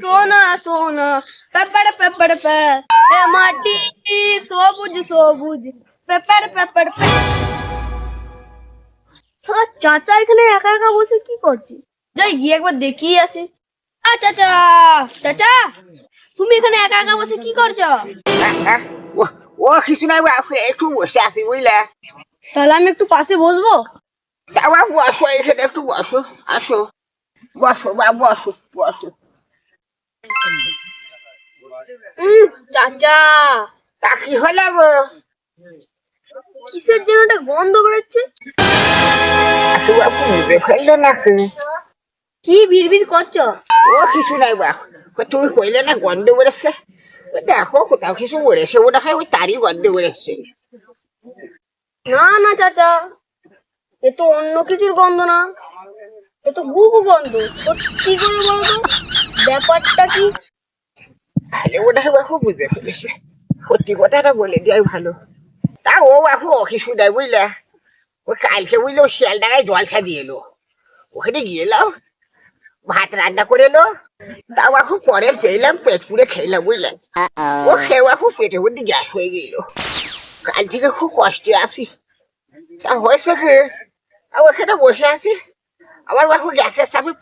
সোনা সোনা paper paper pay এ মাটি সবুজ সবুজ পেপার পেপার পে সারা চাচা এখানে একা একা বসে কি করছে? যাই গিয়ে একবার দেখিয়ে আসি। আ চাচা! চাচা! তুমি এখানে একা একা বসে কি করছ? ও কিছু নাই বাপু একটু বসে আছি বুঝলে? তাহলে আমি একটু পাশে বসবো? বাবু বসো এখানে একটু বসো আসো। বসো বা বসো বসো। চাচা তা কি হলো গো? কিসের যেন একটা গন্ধ বেরোচ্ছে? বুঝে ফেলল নাকি? কি ভিড় করছ? ও কিছু নাই তুমি কইলে না গন্ধ ও দেখো কোথাও কিছু বেড়েছে ওটা হয় ওই তারই গন্ধ বেড়েছে না না চাচা। এ তো অন্য কিছুর গন্ধ না। এ তো গুবু গন্ধ। তো কি করে বলতো? ব্যাপারটা কি? তাহলে ওটা বাপু বুঝে ফেলেছে। সত্যি কথাটা বলে দেওয়াই ভালো। তা ও ও কিছু নাই বুঝলে ও কালকে বুঝলে ও শিয়ালডাঙায় জলসা দিয়ে এলো। ওখানে গিয়েলাম ভাত রান্না করে এলো। তা বাপু পরে পেলাম পেট পুড়ে খেলাম বুঝলেন। ও খেয়ে বাপু পেটের মধ্যে গ্যাস হয়ে গেল। কাল থেকে খুব কষ্টে আছি। তা হয়েছে কি? ওখানে বসে আছি। আমার বাপু গ্যাসের চাপে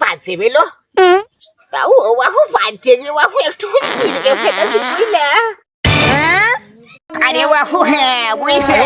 পাঁচে বেলো তাও ও বাপু পাঁচে গিয়ে বাপু একটু ছিটকে ফেলেছি বুঝলে হ্যাঁ আরে বাপু হ্যাঁ বুঝলে